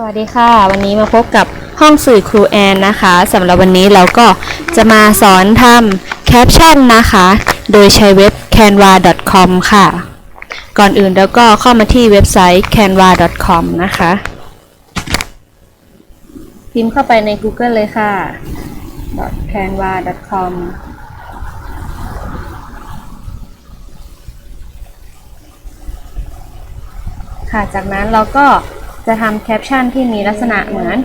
สวัสดีค่ะ วันนี้มาพบกับห้องสื่อครูแอนนะคะสำหรับวันนี้เราก็จะมาสอนทำแคปชั่นนะคะ โดยใช้เว็บ canva.com ค่ะ ก่อนอื่นแล้วก็เข้ามาที่เว็บไซต์ canva.com นะคะ พิมพ์เข้าไปใน Google เลยค่ะ .canva.com ค่ะ จากนั้นเราก็ จะทำแคปชั่นที่มีลักษณะเหมือน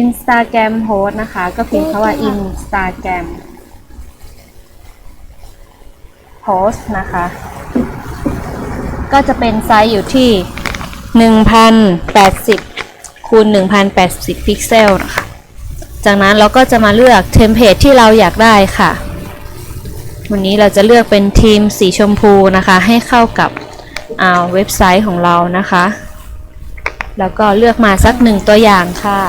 Instagram post นะคะ ก็พิมพ์คาว่า Instagram post นะคะ ก็จะเป็นไซส์อยู่ที่ 1080คูณ1080 พิกเซลนะคะจากนั้นเราก็จะมาเลือกเทมเพลตที่เราอยากได้ค่ะ วันนี้เราจะเลือกเป็นทีมสีชมพูนะคะ ให้เข้ากับอ่าเว็บไซต์ของเรานะคะ แล้วก็เลือกมาสักหนึ่งตัวอย่างค่ะ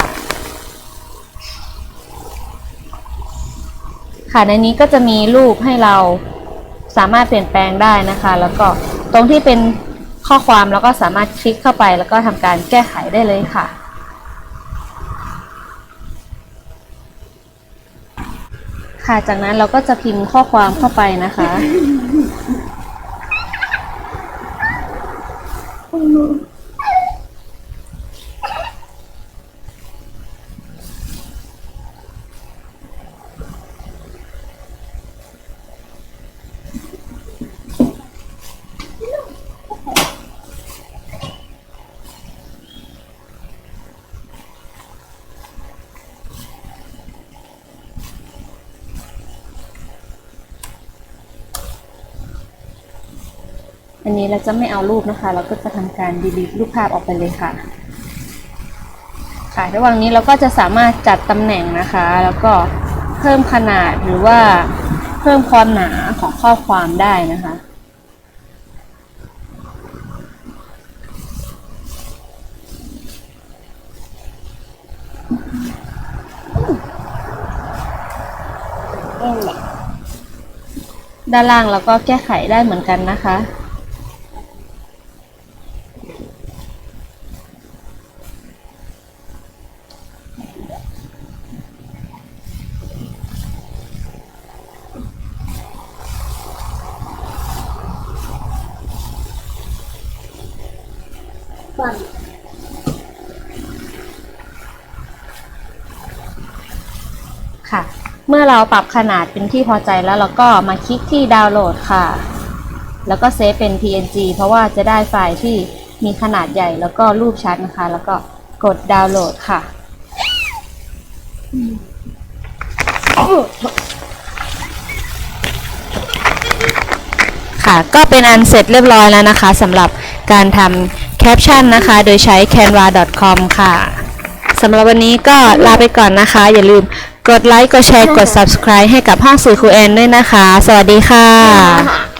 ค่ะในนี้ก็จะมีรูปให้เราสามารถเปลี่ยนแปลงได้นะคะ แล้วก็ตรงที่เป็นข้อความเราก็สามารถคลิกเข้าไปแล้วก็ทำการแก้ไขได้เลยค่ะค่ะ จากนั้นเราก็จะพิมพ์ข้อความเข้าไปนะคะ อันนี้เราจะไม่เอารูปนะคะ เราก็จะทำการ delete รูปภาพออกไปเลยค่ะ ค่ะ ระหว่างนี้เราก็จะสามารถจัดตำแหน่งนะคะ แล้วก็เพิ่มขนาดหรือว่าเพิ่มความหนาของข้อความได้นะคะด้านล่างเราก็แก้ไขได้เหมือนกันนะคะ ก่อนค่ะ เมื่อเราปรับขนาดเป็นที่พอใจแล้วเราก็มาคลิกที่ดาวน์โหลดค่ะ แล้วก็เซฟเป็น PNG เพราะว่าจะได้ไฟล์ที่มีขนาดใหญ่แล้วก็รูปชัดนะคะ แล้วก็กดดาวน์โหลดค่ะค่ะ ก็เป็นอันเสร็จเรียบร้อยแล้วนะคะสำหรับการทำ แคปชั่นนะคะ โดยใช้ canva.com ค่ะสำหรับวันนี้ก็ลาไปก่อนนะคะ อย่าลืมกดไลค์ กดแชร์ กด subscribe ให้กับห้องสื่อครูแอนด้วยนะคะ สวัสดีค่ะ